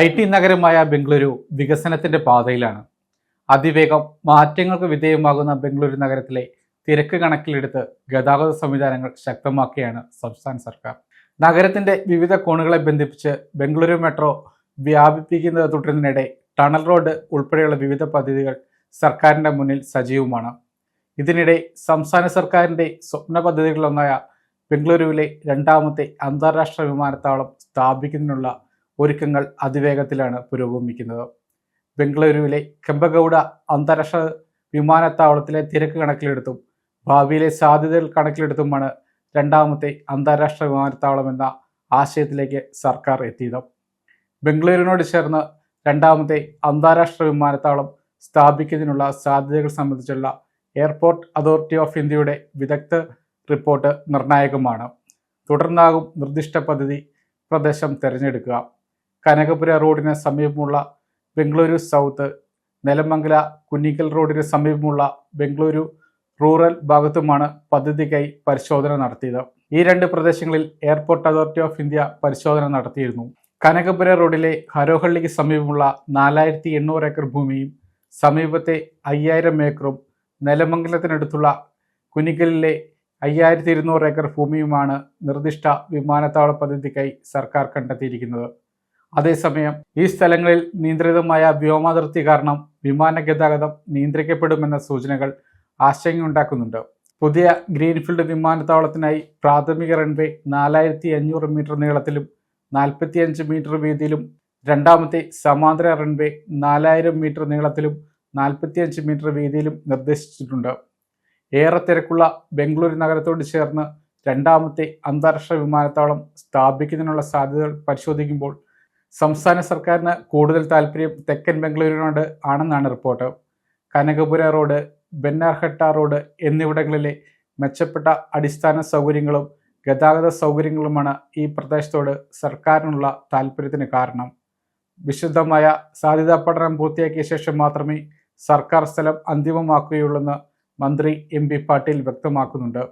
I T നഗരമായ ബംഗളൂരു വികസനത്തിന്റെ പാതയിലാണ്. അതിവേഗം മാറ്റങ്ങൾക്ക് വിധേയമാകുന്ന ബംഗളൂരു നഗരത്തിലെ തിരക്ക് കണക്കിലെടുത്ത് ഗതാഗത സംവിധാനങ്ങൾ ശക്തമാക്കുകയാണ് സംസ്ഥാന സർക്കാർ. നഗരത്തിന്റെ വിവിധ കോണുകളെ ബന്ധിപ്പിച്ച് ബംഗളൂരു മെട്രോ വ്യാപിപ്പിക്കുന്നത് തുടരുന്നതിനിടെ ടണൽ റോഡ് ഉൾപ്പെടെയുള്ള വിവിധ പദ്ധതികൾ സർക്കാരിന്റെ മുന്നിൽ സജീവമാണ്. ഇതിനിടെ സംസ്ഥാന സർക്കാരിന്റെ സ്വപ്ന പദ്ധതികളിലൊന്നായ ബംഗളൂരുവിലെ രണ്ടാമത്തെ അന്താരാഷ്ട്ര വിമാനത്താവളം സ്ഥാപിക്കുന്നതിനുള്ള ഒരുക്കങ്ങൾ അതിവേഗത്തിലാണ് പുരോഗമിക്കുന്നത്. ബംഗളൂരുവിലെ കെമ്പഗൌഡ അന്താരാഷ്ട്ര വിമാനത്താവളത്തിലെ തിരക്ക് കണക്കിലെടുത്തും ഭാവിയിലെ സാധ്യതകൾ കണക്കിലെടുത്തുമാണ് രണ്ടാമത്തെ അന്താരാഷ്ട്ര വിമാനത്താവളം എന്ന ആശയത്തിലേക്ക് സർക്കാർ എത്തിയത്. ബംഗളൂരുവിനോട് ചേർന്ന് രണ്ടാമത്തെ അന്താരാഷ്ട്ര വിമാനത്താവളം സ്ഥാപിക്കുന്നതിനുള്ള സാധ്യതകൾ സംബന്ധിച്ചുള്ള എയർപോർട്ട് അതോറിറ്റി ഓഫ് ഇന്ത്യയുടെ വിദഗ്ധ റിപ്പോർട്ട് നിർണായകമാണ്. തുടർന്നാകും നിർദ്ദിഷ്ട പദ്ധതി പ്രദേശം തിരഞ്ഞെടുക്കുക. കനകപുര റോഡിന് സമീപമുള്ള ബംഗളൂരു സൗത്ത് നെലമംഗല കുന്നിക്കൽ റോഡിന് സമീപമുള്ള ബംഗളൂരു റൂറൽ ഭാഗത്തുമാണ് പദ്ധതിക്കായി പരിശോധന നടത്തിയത്. ഈ രണ്ട് പ്രദേശങ്ങളിൽ എയർപോർട്ട് അതോറിറ്റി ഓഫ് ഇന്ത്യ പരിശോധന നടത്തിയിരുന്നു. കനകപുര റോഡിലെ ഹരോഹള്ളിക്ക് സമീപമുള്ള നാലായിരത്തി എണ്ണൂറ് ഏക്കർ ഭൂമിയും സമീപത്തെ അയ്യായിരം ഏക്കറും നെലമംഗലത്തിനടുത്തുള്ള കുനിക്കലിലെ അയ്യായിരത്തി ഇരുന്നൂറ് ഏക്കർ ഭൂമിയുമാണ് നിർദ്ദിഷ്ട വിമാനത്താവള പദ്ധതിക്കായി സർക്കാർ കണ്ടെത്തിയിരിക്കുന്നത്. അതേസമയം ഈ സ്ഥലങ്ങളിൽ നിയന്ത്രിതമായ വ്യോമാതിർത്തി കാരണം വിമാന ഗതാഗതം നിയന്ത്രിക്കപ്പെടുമെന്ന സൂചനകൾ ആശങ്കയുണ്ടാക്കുന്നുണ്ട്. പുതിയ ഗ്രീൻഫീൽഡ് വിമാനത്താവളത്തിനായി പ്രാഥമിക റൺവേ നാലായിരത്തി അഞ്ഞൂറ് മീറ്റർ നീളത്തിലും നാൽപ്പത്തിയഞ്ച് മീറ്റർ വീതിയിലും രണ്ടാമത്തെ സമാന്തര റൺവേ നാലായിരം മീറ്റർ നീളത്തിലും നാൽപ്പത്തിയഞ്ച് മീറ്റർ വീതിയിലും നിർദ്ദേശിച്ചിട്ടുണ്ട്. ഏറെ തിരക്കുള്ള ബംഗളൂരു നഗരത്തോട് ചേർന്ന് രണ്ടാമത്തെ അന്താരാഷ്ട്ര വിമാനത്താവളം സ്ഥാപിക്കുന്നതിനുള്ള സാധ്യതകൾ പരിശോധിക്കുമ്പോൾ സംസ്ഥാന സർക്കാരിന് കൂടുതൽ താല്പര്യം തെക്കൻ ബംഗളൂരുവിനോട് ആണെന്നാണ് report. Kanakapura road Bannerghatta road എന്നിവിടങ്ങളിലെ മെച്ചപ്പെട്ട അടിസ്ഥാന സൗകര്യങ്ങളും ഗതാഗത സൗകര്യങ്ങളുമാണ് ഈ പ്രദേശത്തോട് സർക്കാരിനുള്ള താല്പര്യത്തിന് കാരണം. വിശുദ്ധമായ സാധ്യതാ പഠനം പൂർത്തിയാക്കിയ ശേഷം മാത്രമേ സർക്കാർ സ്ഥലം അന്തിമമാക്കുകയുള്ളൂവെന്ന് മന്ത്രി എം പി പാട്ടീൽ വ്യക്തമാക്കുന്നുണ്ട്.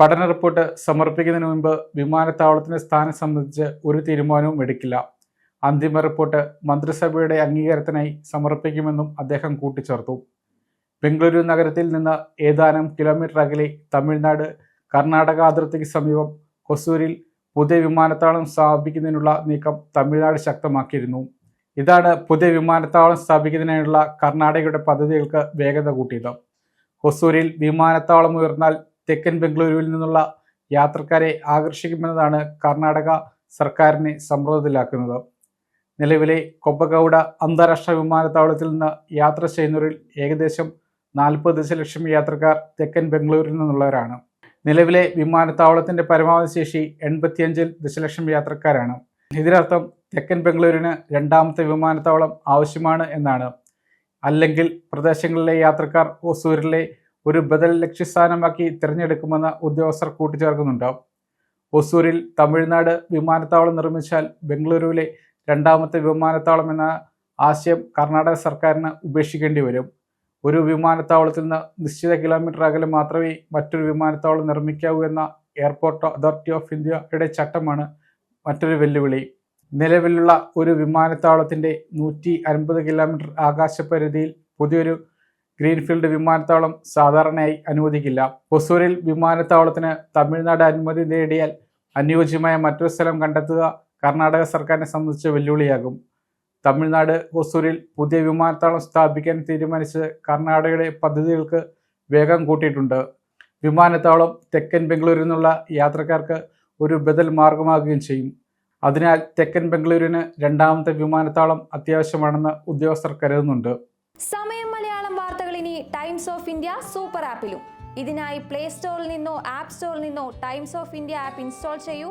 പഠന റിപ്പോർട്ട് സമർപ്പിക്കുന്നതിന് മുമ്പ് വിമാനത്താവളത്തിന്റെ സ്ഥാനം സംബന്ധിച്ച് ഒരു തീരുമാനവും എടുക്കില്ല. അന്തിമ റിപ്പോർട്ട് മന്ത്രിസഭയുടെ അംഗീകാരത്തിനായി സമർപ്പിക്കുമെന്നും അദ്ദേഹം കൂട്ടിച്ചേർത്തു. ബംഗളൂരു നഗരത്തിൽ നിന്ന് ഏതാനും കിലോമീറ്റർ അകലെ തമിഴ്നാട് കർണാടക അതിർത്തിക്ക് സമീപം കൊസൂരിൽ പുതിയ വിമാനത്താവളം സ്ഥാപിക്കുന്നതിനുള്ള നീക്കം തമിഴ്നാട് ശക്തമാക്കിയിരുന്നു. ഇതാണ് പുതിയ വിമാനത്താവളം സ്ഥാപിക്കുന്നതിനുള്ള കർണാടകയുടെ പദ്ധതികൾക്ക് വേഗത കൂട്ടിയത്. ഹൊസൂരിൽ വിമാനത്താവളം ഉയർന്നാൽ തെക്കൻ ബംഗളൂരുവിൽ നിന്നുള്ള യാത്രക്കാരെ ആകർഷിക്കുമെന്നതാണ് കർണാടക സർക്കാരിനെ സമ്മർദ്ദത്തിലാക്കുന്നത്. നിലവിലെ കൊപ്പഗൌഡ അന്താരാഷ്ട്ര വിമാനത്താവളത്തിൽ നിന്ന് യാത്ര ചെയ്യുന്നവരിൽ ഏകദേശം നാൽപ്പത് ദശലക്ഷം യാത്രക്കാർ തെക്കൻ ബംഗളൂരിൽ നിന്നുള്ളവരാണ്. നിലവിലെ വിമാനത്താവളത്തിന്റെ പരമാവധി ശേഷി എൺപത്തിയഞ്ചിൽ ദശലക്ഷം യാത്രക്കാരാണ്. ഇതിനർത്ഥം തെക്കൻ ബംഗളൂരിന് രണ്ടാമത്തെ വിമാനത്താവളം ആവശ്യമാണ് എന്നാണ്. അല്ലെങ്കിൽ പ്രദേശങ്ങളിലെ യാത്രക്കാർ ഒസൂരിലെ ഒരു ബദൽ ലക്ഷ്യസ്ഥാനമാക്കി തിരഞ്ഞെടുക്കുമെന്ന് ഉദ്യോഗസ്ഥർ കൂട്ടിച്ചേർക്കുന്നുണ്ട്. ഒസൂരിൽ തമിഴ്നാട് വിമാനത്താവളം നിർമ്മിച്ചാൽ ബംഗളൂരുവിലെ രണ്ടാമത്തെ വിമാനത്താവളം എന്ന ആശയം കർണാടക സർക്കാരിന് ഉപേക്ഷിക്കേണ്ടി വരും. ഒരു വിമാനത്താവളത്തിൽ നിന്ന് നിശ്ചിത കിലോമീറ്റർ അകലെ മാത്രമേ മറ്റൊരു വിമാനത്താവളം നിർമ്മിക്കാവൂ എന്ന എയർപോർട്ട് അതോറിറ്റി ഓഫ് ഇന്ത്യയുടെ ചട്ടമാണ് മറ്റൊരു വെല്ലുവിളി. നിലവിലുള്ള ഒരു വിമാനത്താവളത്തിന്റെ നൂറ്റി അൻപത് കിലോമീറ്റർ ആകാശപരിധിയിൽ പുതിയൊരു ഗ്രീൻഫീൽഡ് വിമാനത്താവളം സാധാരണയായി അനുവദിക്കില്ല. ഹൊസൂരിൽ വിമാനത്താവളത്തിന് തമിഴ്നാട് അനുമതി നേടിയാൽ അനുയോജ്യമായ മറ്റൊരു സ്ഥലം കണ്ടെത്തുക കർണാടക സർക്കാരിനെ സംബന്ധിച്ച് വെല്ലുവിളിയാകും. തമിഴ്നാട് ഹൊസൂരിൽ പുതിയ വിമാനത്താവളം സ്ഥാപിക്കാൻ തീരുമാനിച്ച് കർണാടകയുടെ പദ്ധതികൾക്ക് വേഗം കൂട്ടിയിട്ടുണ്ട്. വിമാനത്താവളം തെക്കൻ ബംഗളൂരിൽ നിന്നുള്ള യാത്രക്കാർക്ക് ഒരു ബദൽ മാർഗമാകുകയും ചെയ്യും. അതിനാൽ തെക്കൻ ബംഗളൂരുവിന് രണ്ടാമത്തെ വിമാനത്താവളം അത്യാവശ്യമാണെന്ന് ഉദ്യോഗസ്ഥർ കരുതുന്നുണ്ട്. സമയം മലയാളം വാർത്തകൾ ഇനി ടൈംസ് ഓഫ് ഇന്ത്യ സൂപ്പർ ആപ്പിലും. ഇതിനായി പ്ലേ സ്റ്റോറിൽ നിന്നോ ആപ്പ് സ്റ്റോറിൽ നിന്നോ Times of India app install ചെയ്യൂ.